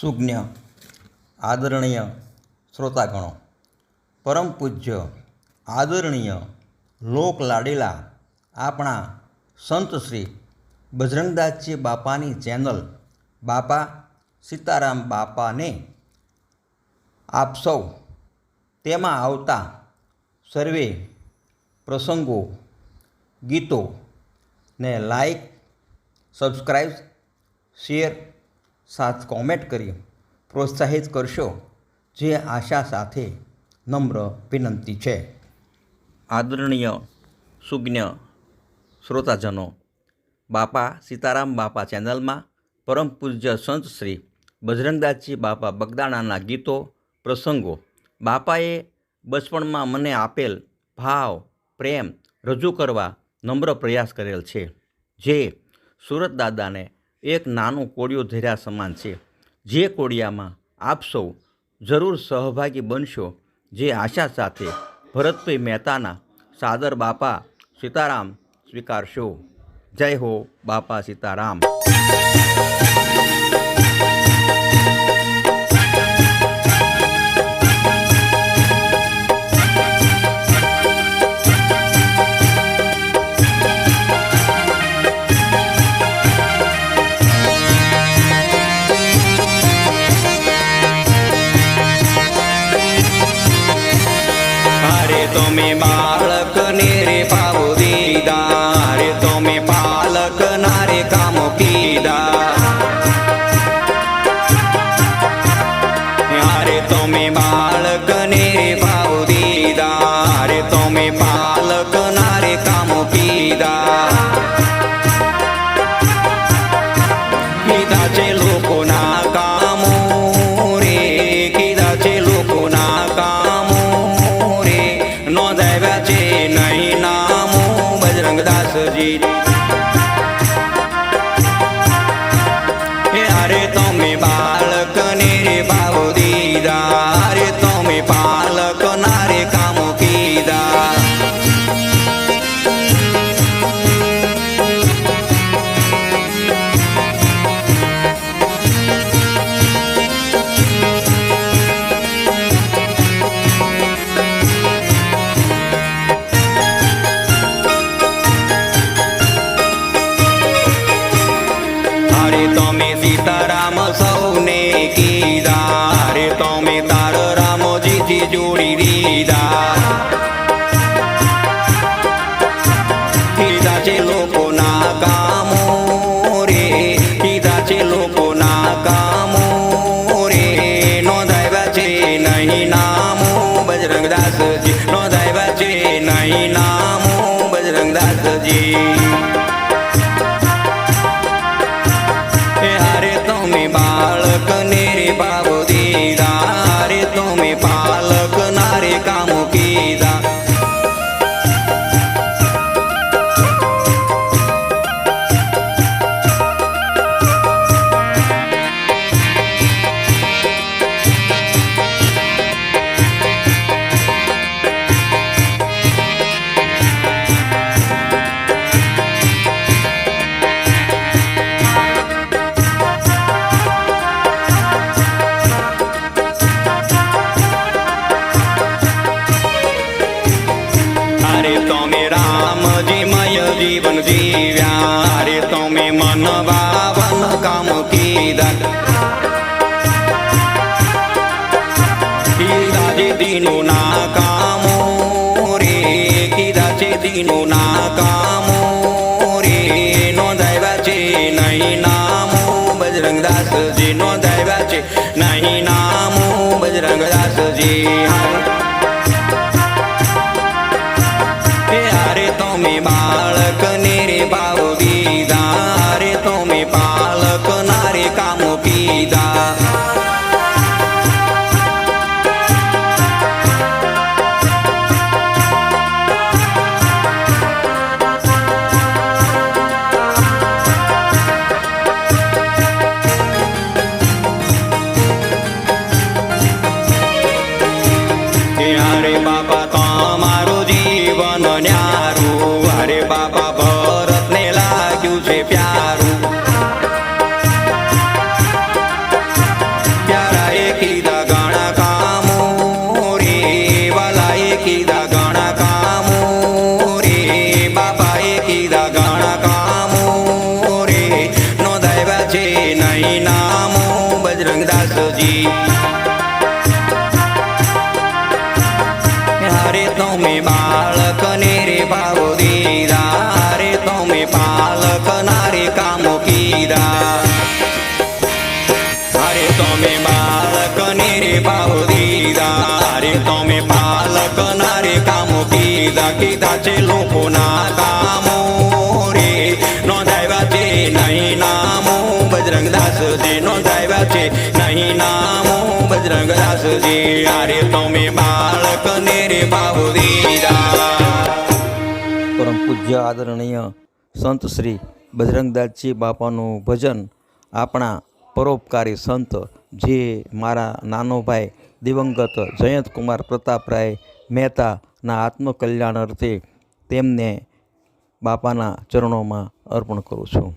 સુજ્ઞ આદરણીય શ્રોતાગણો, પરમ પૂજ્ય, આદરણીય લોક લાડેલા આપણા સંત શ્રી બજરંગદાસજી બાપાની ચેનલ બાપા સીતારામ બાપાને આપ સૌ તેમાં આવતા સર્વે પ્રસંગો, ગીતો ને લાઈક, સબસ્ક્રાઈબ, શેર સાથ કોમેન્ટ કરી પ્રોત્સાહિત કરશો, જે આશા સાથે નમ્ર વિનંતી છે. આદરણીય સુજ્ઞ શ્રોતાજનો, બાપા સીતારામ બાપા ચેનલમાં પરમ પૂજ્ય સંત શ્રી બજરંગદાસજી બાપા બગદાણાના ગીતો, પ્રસંગો, બાપાએ બચપણમાં મને આપેલ ભાવ, પ્રેમ રજૂ કરવા નમ્ર પ્રયાસ કરેલ છે. જે સુરત દાદાને એક નાનું કોડિયું ધર્યા સમાન છે. જે કોડિયામાં આપ સૌ જરૂર સહભાગી બનશો, જે આશા સાથે ભરતભાઈ મહેતાના સાદર બાપા સીતારામ સ્વીકારશો. જય હો બાપા સીતારામ. બજરંગદાસજી હે તમે રામજી મય જીવન જીવ્યા અરે તમે મન બાવન કામ કીધા કીધા છે દીનું ના કામો દાસજી હારે તમે બાળકને રે ભાવ દીધા હારે તમે પાલક નારે કામો કીધા અરે તમે બાળકને રે ભાવ દીધા અરે તમે બાળક નારે કામો કીધા કીધા છે લોકોના બજરંગ અરે તમે બાળકને રે પરમ પૂજ્ય આદરણીય સંત શ્રી બજરંગદાસજી બાપાનું ભજન આપણા પરોપકારી સંત જે મારા નાનો ભાઈ દિવંગત જયંતકુમાર પ્રતાપરાય મહેતાના આત્મકલ્યાણ અર્થે તેમને બાપાના ચરણોમાં અર્પણ કરું છું.